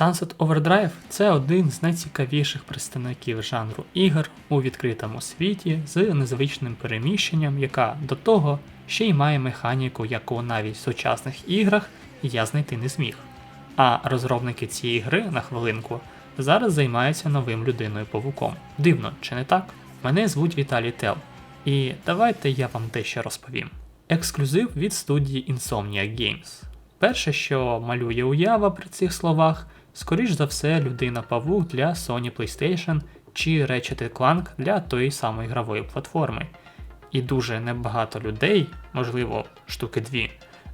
Sunset Overdrive це один з найцікавіших представників жанру ігор у відкритому світі з незвичним переміщенням, яка до того ще й має механіку, яку навіть в сучасних іграх я знайти не зміг. А розробники цієї гри на хвилинку зараз займаються новим людиною павуком. Дивно, чи не так? Мене звуть Віталій Тел, і давайте я вам дещо розповім. Ексклюзив від студії Insomniac Games. Перше, що малює уява при цих словах, скоріш за все, людина павук для Sony PlayStation чи Ratchet Clank для тої самої ігрової платформи. І дуже небагато людей, можливо, штуки дві,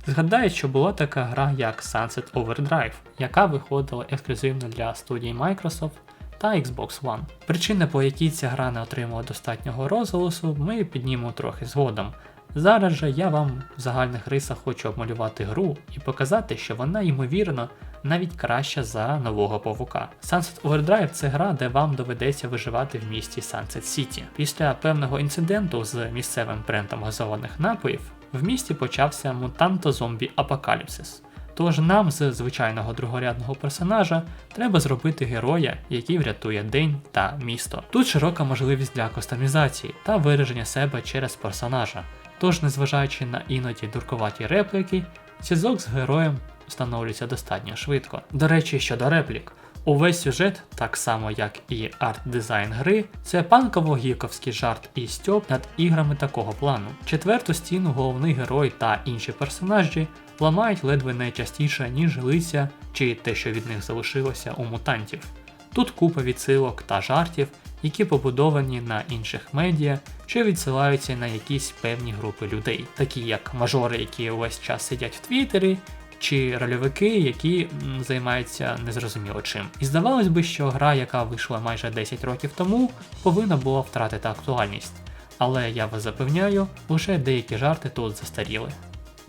згадають, що була така гра як Sunset Overdrive, яка виходила ексклюзивно для студії Microsoft та Xbox One. Причина, по якій ця гра не отримала достатнього розголосу, ми піднімемо трохи згодом. Зараз же я вам в загальних рисах хочу обмалювати гру і показати, що вона, ймовірно, навіть краща за нового павука. Sunset Overdrive це гра, де вам доведеться виживати в місті Sunset City. Після певного інциденту з місцевим брендом газованих напоїв в місті почався мутанто-зомбі апокаліпсис. Тож нам з звичайного другорядного персонажа треба зробити героя, який врятує день та місто. Тут широка можливість для кастомізації та вираження себе через персонажа. Тож, незважаючи на іноді дуркуваті репліки, зв'язок з героєм встановлюється достатньо швидко. До речі, щодо реплік. Увесь сюжет, так само як і арт-дизайн гри, це панково-гіковський жарт і стьоп над іграми такого плану. Четверту стіну головний герой та інші персонажі ламають ледве не частіше, ніж лиця чи те, що від них залишилося у мутантів. Тут купа відсилок та жартів, які побудовані на інших медіа, що відсилаються на якісь певні групи людей, такі як мажори, які увесь час сидять в Твіттері, чи рольовики, які займаються незрозуміло чим. І здавалось би, що гра, яка вийшла майже 10 років тому, повинна була втратити актуальність. Але я вас запевняю, лише деякі жарти тут застаріли.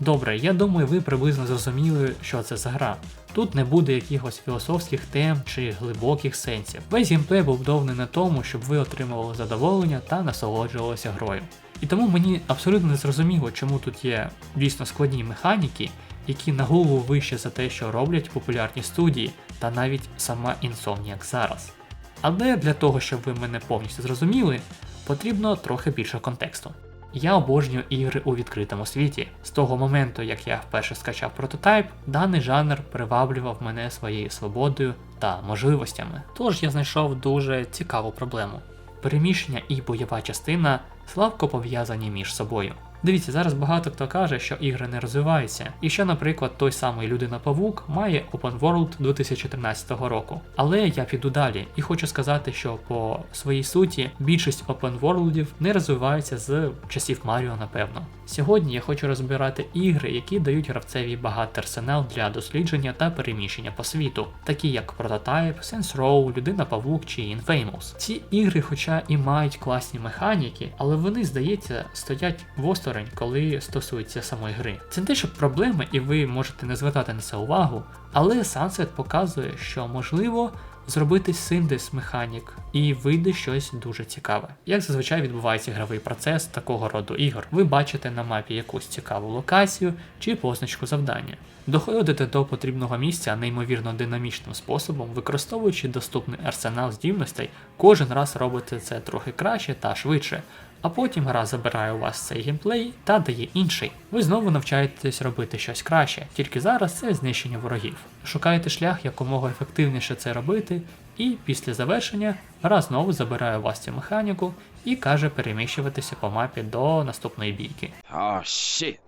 Добре, я думаю, ви приблизно зрозуміли, що це за гра. Тут не буде якихось філософських тем чи глибоких сенсів. Весь геймплей був вдовний на тому, щоб ви отримували задоволення та насолоджувалися грою. І тому мені абсолютно не зрозуміло, чому тут є дійсно складні механіки, які на голову вище за те, що роблять популярні студії, та навіть сама Insomniac зараз. Але для того, щоб ви мене повністю зрозуміли, потрібно трохи більше контексту. Я обожнюю ігри у відкритому світі. З того моменту, як я вперше скачав прототайп, даний жанр приваблював мене своєю свободою та можливостями. Тож я знайшов дуже цікаву проблему. Переміщення і бойова частина слабко пов'язані між собою. Дивіться, зараз багато хто каже, що ігри не розвиваються, і що, наприклад, той самий Людина Павук має Open World 2013 року. Але я піду далі і хочу сказати, що по своїй суті більшість Open Worldів не розвиваються з часів Маріо, напевно. Сьогодні я хочу розбирати ігри, які дають гравцеві багатий арсенал для дослідження та переміщення по світу, такі як Prototype, Saints Row, Людина Павук чи Infamous. Ці ігри, хоча і мають класні механіки, але вони, здається, стоять в осторонь, коли стосується самої гри. Це не те, що проблема, і ви можете не звертати на це увагу, але Sunset показує, що можливо зробити синтез механік і вийде щось дуже цікаве. Як зазвичай відбувається ігровий процес такого роду ігор. Ви бачите на мапі якусь цікаву локацію чи позначку завдання. Доходите до потрібного місця неймовірно динамічним способом, використовуючи доступний арсенал здібностей, кожен раз робите це трохи краще та швидше. А потім гра забирає у вас цей геймплей та дає інший. Ви знову навчаєтесь робити щось краще, тільки зараз це знищення ворогів. Шукаєте шлях якомога ефективніше це робити, і після завершення гра знову забирає у вас цю механіку і каже переміщуватися по мапі до наступної бійки. Oh shit.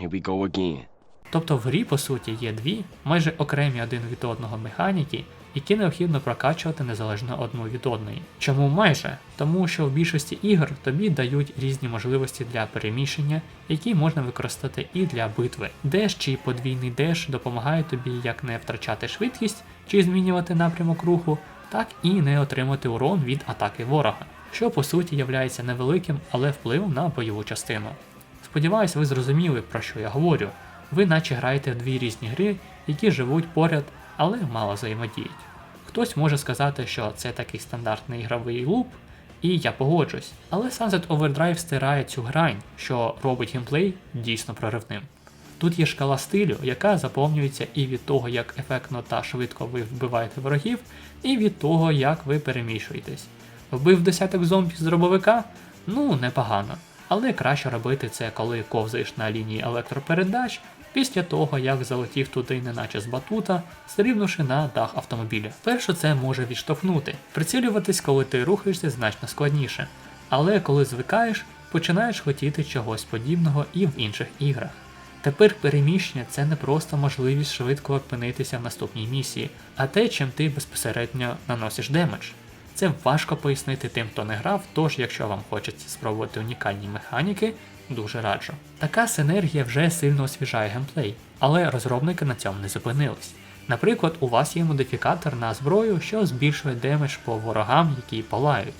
Here we go again. Тобто в грі, по суті, є дві майже окремі один від одного механіки, які необхідно прокачувати незалежно одну від одної. Чому майже? Тому що в більшості ігор тобі дають різні можливості для переміщення, які можна використати і для битви. Деш чи подвійний деш допомагає тобі як не втрачати швидкість чи змінювати напрямок руху, так і не отримати урон від атаки ворога, що по суті являється невеликим, але впливом на бойову частину. Сподіваюсь, ви зрозуміли, про що я говорю. Ви наче граєте в дві різні гри, які живуть поряд, але мало взаємодіють. Хтось може сказати, що це такий стандартний ігровий луп, і я погоджусь, але Sunset Overdrive стирає цю грань, що робить геймплей дійсно проривним. Тут є шкала стилю, яка заповнюється і від того, як ефектно та швидко ви вбиваєте ворогів, і від того, як ви переміщуєтесь. Вбив десяток зомбі з дробовика? Ну, непогано. Але краще робити це, коли ковзаєш на лінії електропередач, після того, як залетів туди, неначе з батута, стрибнувши на дах автомобіля. Перше це може відштовхнути. Прицілюватись, коли ти рухаєшся, значно складніше. Але коли звикаєш, починаєш хотіти чогось подібного і в інших іграх. Тепер переміщення це не просто можливість швидко опинитися в наступній місії, а те, чим ти безпосередньо наносиш демедж. Це важко пояснити тим, хто не грав, тож якщо вам хочеться спробувати унікальні механіки, дуже раджу. Така синергія вже сильно освіжає геймплей, але розробники на цьому не зупинились. Наприклад, у вас є модифікатор на зброю, що збільшує демедж по ворогам, які палають.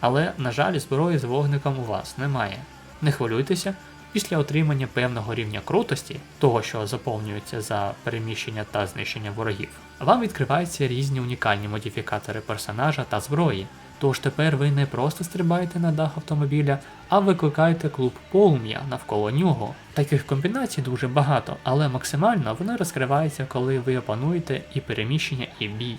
Але, на жаль, зброї з вогником у вас немає. Не хвилюйтеся, після отримання певного рівня крутості, того, що заповнюється за переміщення та знищення ворогів, вам відкриваються різні унікальні модифікатори персонажа та зброї. Тож тепер ви не просто стрибаєте на дах автомобіля, а викликаєте клуб полум'я навколо нього. Таких комбінацій дуже багато, але максимально вони розкриваються, коли ви опануєте і переміщення, і бій.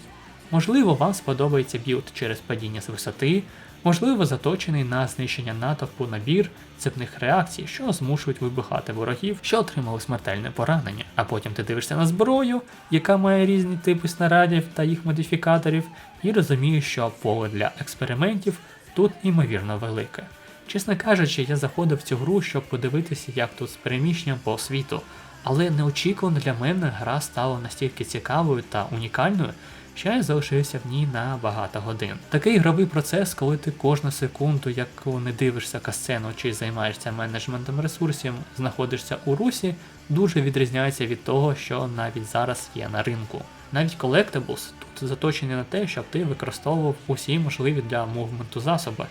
Можливо, вам сподобається білд через падіння з висоти, можливо, заточений на знищення натовпу набір цепних реакцій, що змушують вибухати ворогів, що отримали смертельне поранення. А потім ти дивишся на зброю, яка має різні типи снарядів та їх модифікаторів, і розумієш, що поле для експериментів тут імовірно велике. Чесно кажучи, я заходив в цю гру, щоб подивитися, як тут з переміщенням по світу, але неочікувано для мене гра стала настільки цікавою та унікальною, я залишився в ній на багато годин. Такий ігровий процес, коли ти кожну секунду, яку не дивишся касцену чи займаєшся менеджментом ресурсів, знаходишся у русі, дуже відрізняється від того, що навіть зараз є на ринку. Навіть Collectibles тут заточені на те, щоб ти використовував усі можливі для мувменту засоби,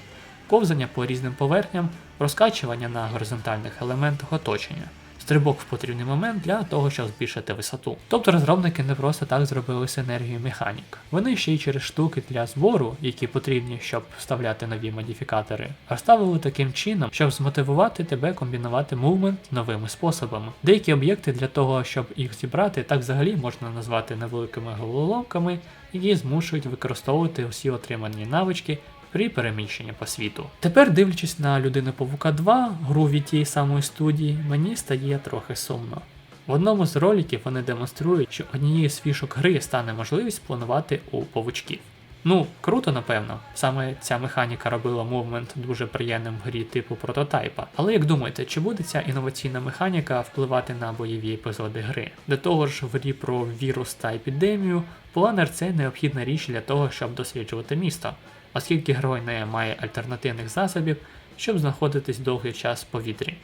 ковзання по різним поверхням, розкачування на горизонтальних елементах оточення. Стрибок в потрібний момент для того, щоб збільшити висоту. Тобто розробники не просто так зробили синергію механік. Вони ще й через штуки для збору, які потрібні, щоб вставляти нові модифікатори, розставили таким чином, щоб змотивувати тебе комбінувати мувмент новими способами. Деякі об'єкти для того, щоб їх зібрати, так взагалі можна назвати невеликими головоломками, які змушують використовувати усі отримані навички при переміщенні по світу. Тепер, дивлячись на людину Павука 2, гру від тієї самої студії, мені стає трохи сумно. В одному з роликів вони демонструють, що однією з фішок гри стане можливість планувати у павучків. Ну, круто, напевно. Саме ця механіка робила мувмент дуже приємним в грі типу прототайпа. Але як думаєте, чи буде ця інноваційна механіка впливати на бойові епізоди гри? До того ж, в грі про вірус та епідемію, планер це необхідна річ для того, щоб досліджувати місто, оскільки герой не має альтернативних засобів, щоб знаходитись довгий час в повітрі.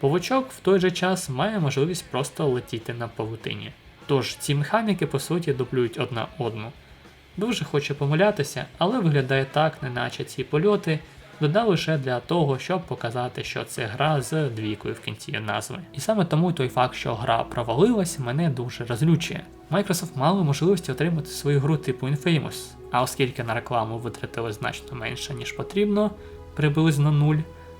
Павучок в той же час має можливість просто летіти на павутині. Тож ці механіки по суті дублюють одна одну. Дуже хочу помилятися, але виглядає так, неначе ці польоти додав лише для того, щоб показати, що це гра з двійкою в кінці назви. І саме тому той факт, що гра провалилась, мене дуже розлючує. Microsoft мали можливості отримати свою гру типу Infamous, а оскільки на рекламу витратили значно менше, ніж потрібно, приблизно нуль,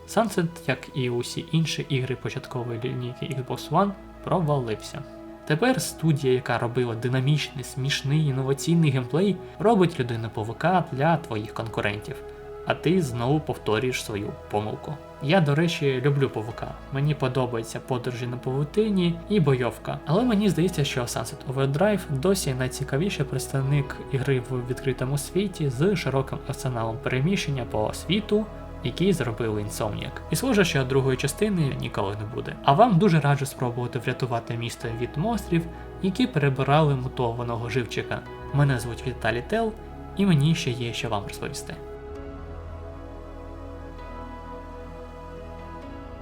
Sunset, як і усі інші ігри початкової лінійки Xbox One, провалився. Тепер студія, яка робила динамічний, смішний, інноваційний геймплей, робить людину павука для твоїх конкурентів, а ти знову повторюєш свою помилку. Я, до речі, люблю павука. Мені подобаються подорожі на павутині і бойовка. Але мені здається, що Sunset Overdrive досі найцікавіший представник ігри в відкритому світі з широким арсеналом переміщення по світу, який зробили Insomniac. І схоже, що другої частини ніколи не буде. А вам дуже раджу спробувати врятувати місто від монстрів, які перебирали мутованого живчика. Мене звуть Віталій Тел, і мені ще є що вам розповісти.